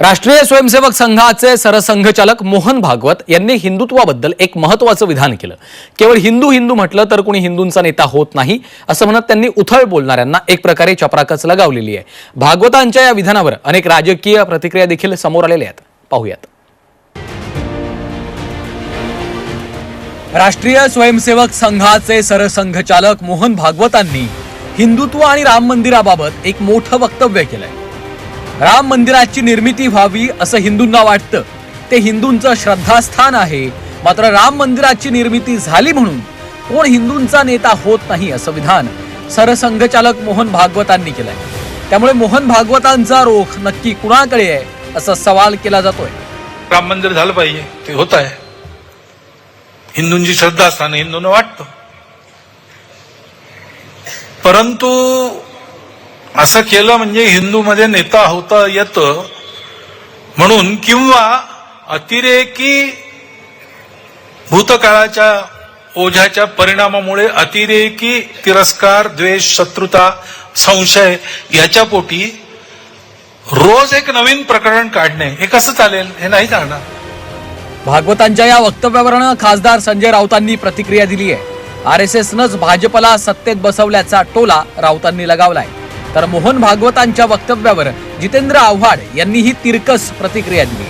राष्ट्रीय स्वयंसेवक संघाचे सरसंघचालक मोहन भागवत यांनी हिंदुत्वाबद्दल एक महत्वाचं विधान केलं. केवळ हिंदू हिंदू म्हटलं तर कुणी हिंदूंचा नेता होत नाही असं म्हणत त्यांनी उथळ बोलणाऱ्यांना एक प्रकारे चपराकच लगावलेली आहे. भागवतांच्या या विधानावर अनेक राजकीय प्रतिक्रिया देखील समोर आलेल्या आहेत. पाहूयात. राष्ट्रीय स्वयंसेवक संघाचे सरसंघचालक मोहन भागवतांनी हिंदुत्व आणि राम मंदिराबाबत एक मोठं वक्तव्य केलंय. राम मंदिराची निर्मिती व्हावी असं हिंदूंना वाटतं. ते हिंदूंचं श्रद्धास्थान आहे. मात्र राम मंदिराची निर्मिती झाली म्हणून कोण हिंदूंचा नेता होत नाही असं विधान सरसंघचालक मोहन भागवतांनी केलंय. त्यामुळे मोहन भागवतांचा रोख नक्की कुणाकडे आहे असा सवाल केला जातोय. राम मंदिर झालं पाहिजे. ते होत आहे. हिंदूंची श्रद्धा असताना हिंदूंना वाटतं. परंतु असं केलं म्हणजे हिंदूमध्ये नेता होता येतं. म्हणून किंवा अतिरेकी भूतकाळाच्या ओझ्याच्या परिणामामुळे अतिरेकी तिरस्कार द्वेष शत्रुता संशय याच्या पोटी रोज एक नवीन प्रकरण काढणे हे कसं चालेल हे नाही चालणार. भागवतांच्या या वक्तव्यावरनं खासदार संजय राऊतांनी प्रतिक्रिया दिली आहे. आर एस एसनंच भाजपला सत्तेत बसवल्याचा टोला राऊतांनी लगावलाय. तर मोहन भागवतांच्या वक्तव्यावर जितेंद्र आव्हाड यांनी ही तिरकस प्रतिक्रिया दिली.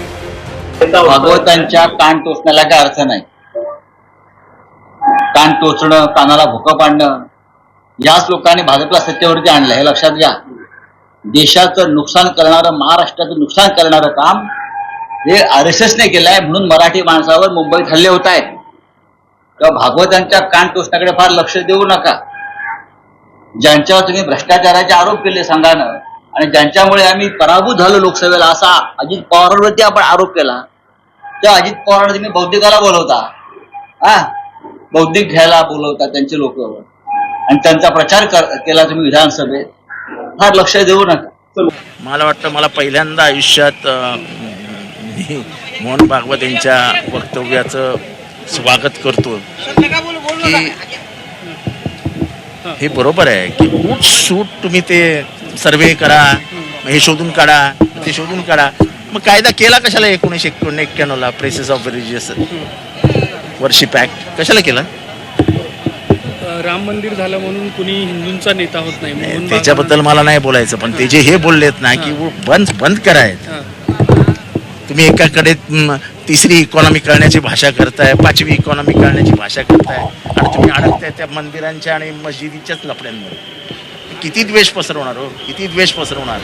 भागवतांच्या कान टोचण्याला काय अर्थ नाही? कान टोचणं कानाला भुकं पाडणं याच लोकांनी भाजपला सत्तेवरती आणलं हे लक्षात घ्या. देशाचं नुकसान करणारं महाराष्ट्राचं नुकसान करणारं काम हे आर एस एसने केलंय म्हणून मराठी माणसावर मुंबईत हल्ले होत आहेत तेव्हा भागवतांच्या कान टोचण्याकडे फार लक्ष देऊ नका. ज्यांच्यावर तुम्ही भ्रष्टाचाराचे आरोप केले संघानं आणि ज्यांच्यामुळे आम्ही पराभूत झालो लोकसभेला असा अजित पवारांवरती आपण आरोप केला त्या अजित पवारांना तुम्ही बौद्धिकाला बोलवता. हा? बौद्धिक घ्यायला बोलवता त्यांचे लोक. आणि त्यांचा प्रचार केला तुम्ही विधानसभेत. फार लक्ष देऊ नका. मला वाटतं मला पहिल्यांदा आयुष्यात मोहन भागवत यांच्या वक्तव्याचं स्वागत करतो. की हे. बरोबर आहे की उठ सूट तुम्ही ते सर्वे करा हे शोधून काढा ते शोधून काढा. मग कायदा केला कशाला एकोणीसशे एकोण एक्क्याण्णवला? Places of religious worship act कशाला केला? राम मंदिर झालं म्हणून कुणी हिंदूंचा नेता होत नाही त्याच्याबद्दल मला नाही बोलायचं पण ते जे हे बोललेत ना की बंद बंद करायत हां. तुम्ही एकाकडे तिसरी इकॉनॉमी करण्याची भाषा करताय पाचवी इकॉनॉमी करण्याची भाषा करताय आणि तुम्ही अडकताय त्या मंदिरांच्या आणि मस्जिदीच्याच लफड्यांमध्ये किती द्वेष पसरवणार हो? किती द्वेष पसरवणार?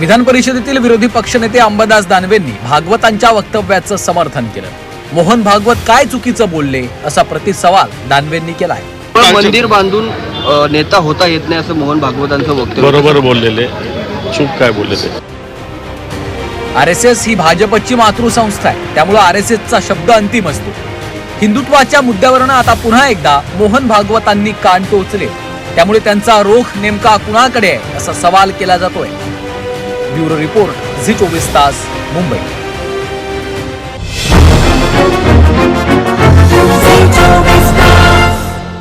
विधान परिषदेतील विरोधी पक्षनेते अंबादास दानवेंनी भागवतांच्या वक्तव्याचं समर्थन केलं. मोहन भागवत काय चुकीचं बोलले असा प्रतिसवाल दानवेंनी केलाय. पण मंदिर बांधून नेता होता येत नाही असं मोहन भागवतांचं वक्तव्य. बरोबर बोललेले. चूक काय बोलले ते आर एस एस ही भाजपची मातृसंस्था आहे. त्यामुळे आर एस एसचा शब्द अंतिम असतो. हिंदुत्वाच्या मुद्द्यावरनं आता पुन्हा एकदा मोहन भागवतांनी कान टोचले. त्यामुळे त्यांचा रोख नेमका कुणाकडे आहे असा सवाल केला जातोय. ब्युरो रिपोर्ट झी चोवीस तास मुंबई.